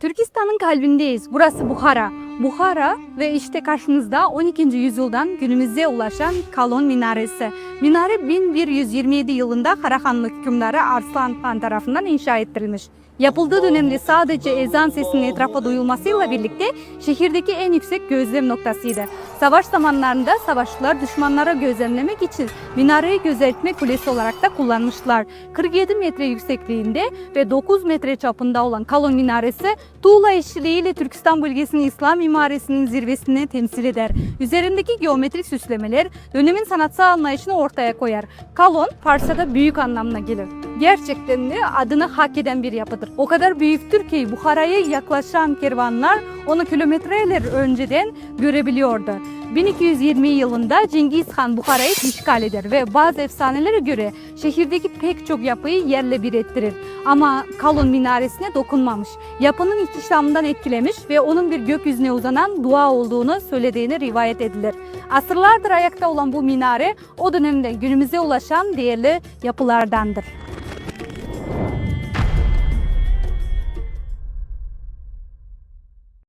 Türkistan'ın kalbindeyiz. Burası Buhara. Buhara ve işte karşınızda 12. yüzyıldan günümüze ulaşan Kalon Minaresi. Minare 1127 yılında Karahanlı hükümdarı Arslan Han tarafından inşa ettirilmiş. Yapıldığı dönemde sadece ezan sesinin etrafa duyulmasıyla birlikte şehirdeki en yüksek gözlem noktasıydı. Savaş zamanlarında savaşçılar düşmanlara gözlemlemek için minareyi gözetme kulesi olarak da kullanmışlar. 47 metre yüksekliğinde ve 9 metre çapında olan Kalon Minaresi tuğla işçiliğiyle Türkistan bölgesinin İslam mimarisinin zirvesini temsil eder. Üzerindeki geometrik süslemeler dönemin sanatsal anlayışını ortaya koyar. Kalon Farsça'da büyük anlamına gelir. Gerçekten de adını hak eden bir yapıdır. O kadar büyüktür ki Bukhara'ya yaklaşan kervanlar onu kilometreler önceden görebiliyordu. 1220 yılında Cengiz Han Bukhara'yı işgal eder ve bazı efsanelere göre şehirdeki pek çok yapıyı yerle bir ettirir. Ama Kalon minaresine dokunmamış. Yapının ihtişamından etkilemiş ve onun bir gökyüzüne uzanan dua olduğunu söylediğini rivayet edilir. Asırlardır ayakta olan bu minare o dönemde günümüze ulaşan değerli yapılardandır.